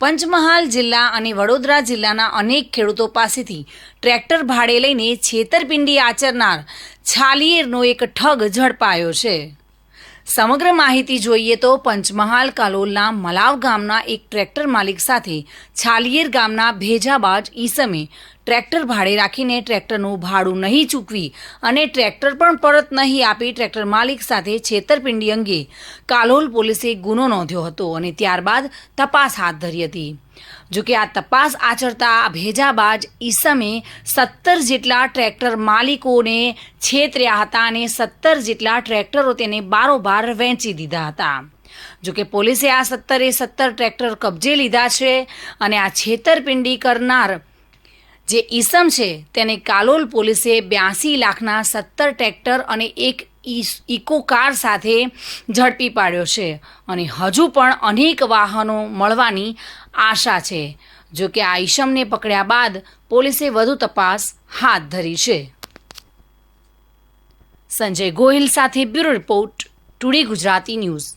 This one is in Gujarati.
પંચમહાલ જિલ્લા અને વડોદરા જિલ્લાના અનેક ખેડૂતો પાસેથી ટ્રેક્ટર ભાડે લઈને છેતરપિંડી આચરનાર છાલિયેરનો એક ઠગ ઝડપાયો છે. સમગ્ર માહિતી જોઈએ તો પંચમહાલ કાલોલના મલાવ ગામના એક ટ્રેક્ટર માલિક સાથે છાલિયેર ગામના ભેજાબાજ ઈસમે ટ્રેક્ટર ભાડે રાખીને ટ્રેક્ટરનું ભાડું નહીં ચૂકવી અને ટ્રેક્ટર પણ પરત નહીં આપી ટ્રેક્ટર માલિક સાથે છેતરપિંડી અંગે કાલોલ પોલીસે ગુનો નોંધ્યો હતો અને ત્યારબાદ તપાસ હાથ ધરી હતી. જોકે આ તપાસ આચરતા ભેજાબાજ ઈસમે સત્તર જેટલા ટ્રેક્ટર માલિકોને છેતર્યા હતા અને સત્તર જેટલા ટ્રેક્ટરો તેને બારોબાર વેચી દીધા હતા. જોકે પોલીસે આ સત્તરે સત્તર ટ્રેક્ટર કબજે લીધા છે અને આ છેતરપિંડી કરનાર જે ઈસમ છે, તેને કાલોલ પોલીસે બ્યાસી લાખના સત્તર ટ્રેક્ટર અને એક ઇકો કાર સાથે ઝડપી પાડ્યો છે અને હજુ પણ અનેક વાહનો મળવાની આશા છે. જો કે આ ઈસમને પકડ્યા બાદ પોલીસે વધુ તપાસ હાથ ધરી છે. સંજય ગોહિલ સાથે bureau report, today Gujarati news.